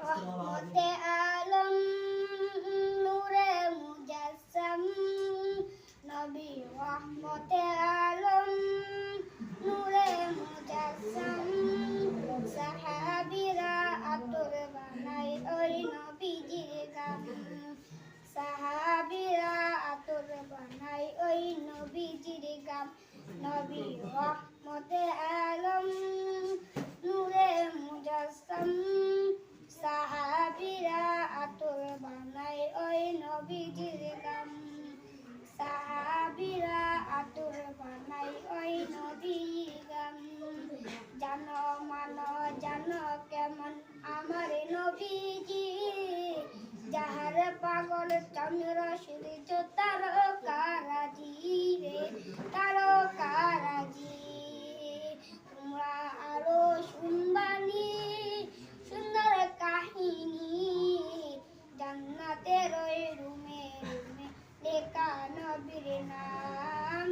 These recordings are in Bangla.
রহমতে আলম নূরে মুজাসসাম নবী রহমতে আলম নূরে মুজাসসাম সাহাবীরা আতর বানাই ওই নবীজির গান সাহাবীরা আতর বানাই ওই নবীজির গান নবী নবীজির গান সাহাবীরা আতর বানাই ওই নবীর গান জানো, মানো, জানো কেমন আমার নবীজি। যাহার পাগল চন্দ্র, সূর্য তার কারাজি রে তার কারাজি তোমরা আরও শুনবানি সুন্দর কাহিনী। জান্নাতের ওই রুমে লেখা নবীর নাম।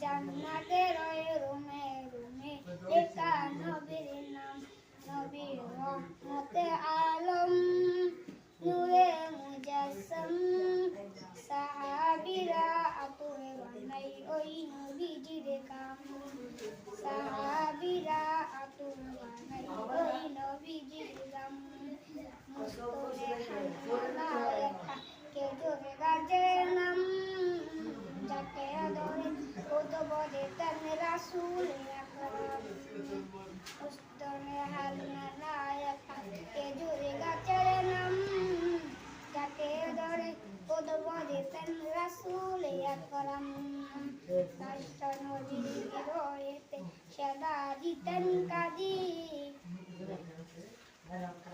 জান্নাতের ওই রুমে রুমে লেখা নবীর নাম নবী বলে তার রাসূল আকরাম মুস্তরে হান্না লেখা কে জোরে গাজে নাম যাকে কত বলে তার রাসূল আকরাম নষ্ট নদীর রয়েতে সদা দিতেন কাজী